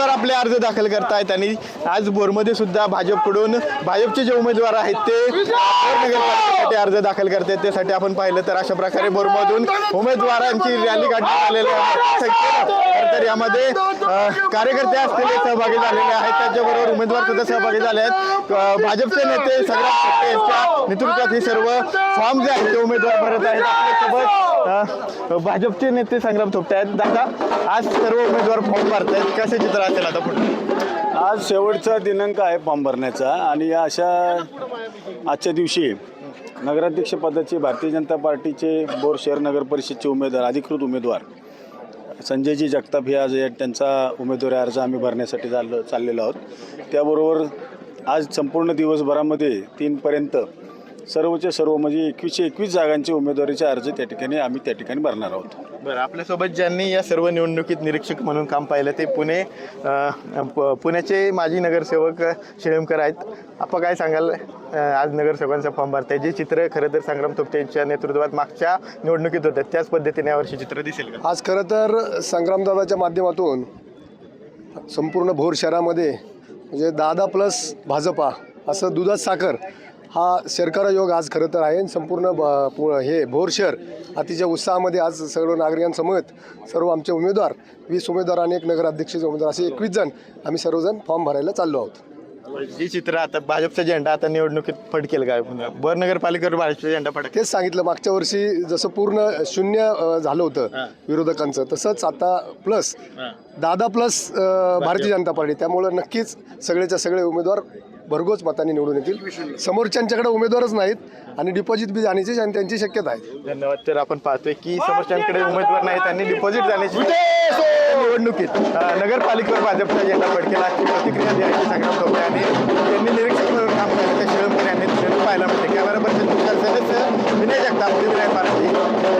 अर्ज दाखल करतायत आणि आज बोरमध्ये सुद्धा भाजपकडून भाजपचे जे उमेदवार आहेत ते नगरपालिकेसाठी अर्ज दाखल करतात. त्यासाठी आपण पाहिलं तर अशा प्रकारे बोरमधून उमेदवारांची रॅली काढण्यात आलेली आहे. तर यामध्ये कार्यकर्ते असलेले सहभागी झालेले आहेत. त्याच्याबरोबर उमेदवार सुद्धा सहभागी झाले आहेत. भाजपचे नेते सगळ्या नेतृत्वात हे सर्व फॉर्म जे आहेत ते उमेदवार भरत आहेत. आपल्यासोबत अ, भाजपचे नेते संग्राम थोपटे आहेत. दादा आज सर्व उमेदवार फॉर्म भरत आहेत कसे चित्र असेल आता पुढे? आज शेवटचा दिनांक आहे फॉर्म भरण्याचा आणि या अशा आजच्या दिवशी नगराध्यक्ष पदाचे भारतीय जनता पार्टीचे बोर शहर नगर परिषदचे उमेदवार अधिकृत उमेदवार संजयजी जगताप हे आज या- त्यांचा उमेदवारी अर्ज आम्ही भरण्यासाठी चाललो चाललेलो आहोत. त्याबरोबर आज संपूर्ण दिवसभरामध्ये तीनपर्यंत सर्वच्या सर्व म्हणजे एकवीसशे एकवीस जागांचे उमेदवारीचे अर्ज त्या ठिकाणी आम्ही त्या ठिकाणी भरणार आहोत. बरं आपल्यासोबत ज्यांनी या सर्व निवडणुकीत निरीक्षक म्हणून काम पाहिलं ते पुणे अ, प- पुण्याचे माजी नगरसेवक शिळेमकर आहेत. आपण काय सांगाल? अ, आज नगरसेवकांचा फॉर्म भरताय. जे चित्र खरं तर संग्राम थोपटे यांच्या नेतृत्वात मागच्या निवडणुकीत होतं त्याच पद्धतीने यावर्षी चित्र दिसेल का? आज खरं तर संग्रामदादाच्या माध्यमातून संपूर्ण भोर शहरामध्ये म्हणजे दादा प्लस भाजपा असं दुधात साखर हा शर्करा योग आज खरं तर आहे संपूर्ण ब- पु- हे भोर शहर अतिशय उत्साहामध्ये आज सर्व नागरिकांसमवेत सर्व आमचे उमेदवार वीस उमेदवार आणि एक नगराध्यक्षाचे उमेदवार असे एकवीस जण आम्ही सर्वजण फॉर्म भरायला चाललो आहोत. जी चित्र आता भाजपचा झेंडा आता निवडणुकीत फडकेल काय? बर नगरपालिकेवर भाजपचा झेंडा फडकेल तेच सांगितलं मागच्या वर्षी जसं पूर्ण शून्य झालं होतं विरोधकांचं तसंच आता प्लस दादा प्लस भारतीय जनता पार्टी त्यामुळं नक्कीच सगळेच्या सगळे उमेदवार भरघोस मतांनी निवडून येतील. समोरच्यांच्याकडे उमेदवारच नाहीत आणि डिपॉझिट बी जाण्याची आणि त्यांची शक्यता आहे. धन्यवाद. तर आपण पाहतोय की समोरच्यांकडे उमेदवार नाहीत आणि डिपॉझिट जाण्याची निवडणुकीत. नगरपालिकेवर भाजपचा झेंडा फडकेला प्रतिक्रिया द्यायची संग्राम थोपटे आणि त्यांनी निरीक्षक म्हणून काम केलं त्या शिळमकर यांनी पाहायला मिळते कॅमेरा पर्सन विनय जगताप विनय पारधी.